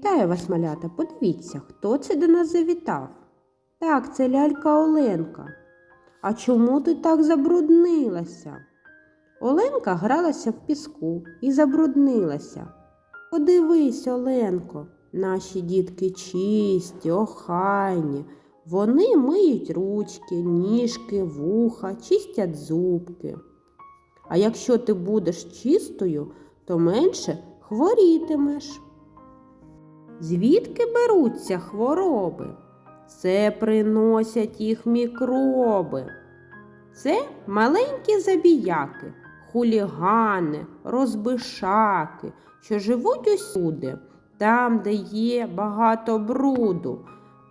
Вітаю вас, малята, подивіться, хто це до нас завітав. Так, це лялька Оленка. А чому ти так забруднилася? Оленка гралася в піску і забруднилася. Подивись, Оленко, наші дітки чисті, охайні. Вони миють ручки, ніжки, вуха, чистять зубки. А якщо ти будеш чистою, то менше хворітимеш. Звідки беруться хвороби? Це приносять їх мікроби. Це маленькі забіяки, хулігани, розбишаки, що живуть усюди, там, де є багато бруду.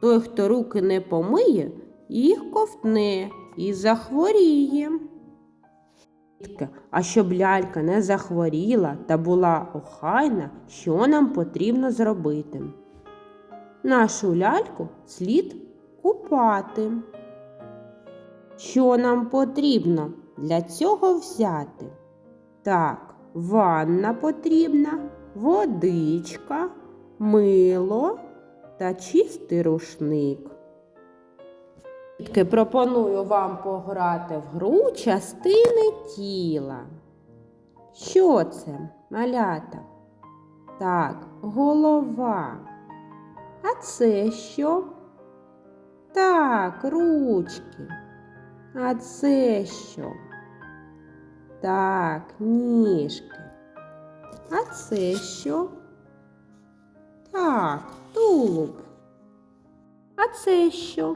Той, хто руки не помиє, їх ковтне і захворіє. А щоб лялька не захворіла та була охайна, що нам потрібно зробити? Нашу ляльку слід купати. Що нам потрібно для цього взяти? Так, ванна потрібна, водичка, мило та чистий рушник. Пропоную вам пограти в гру частини тіла. Що це, малята? Так, голова. А це що? Так, ручки. А це що? Так, ніжки. А це що? Так, тулуб. А це що?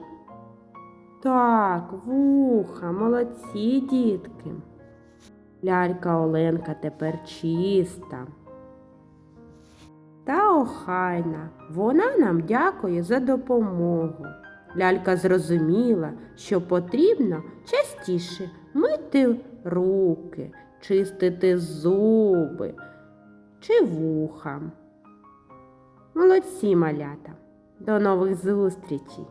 Так, вуха, молодці дітки. Лялька Оленка тепер чиста. Та охайна, вона нам дякує за допомогу. Лялька зрозуміла, що потрібно частіше мити руки, чистити зуби чи вуха. Молодці малята. До нових зустрічей!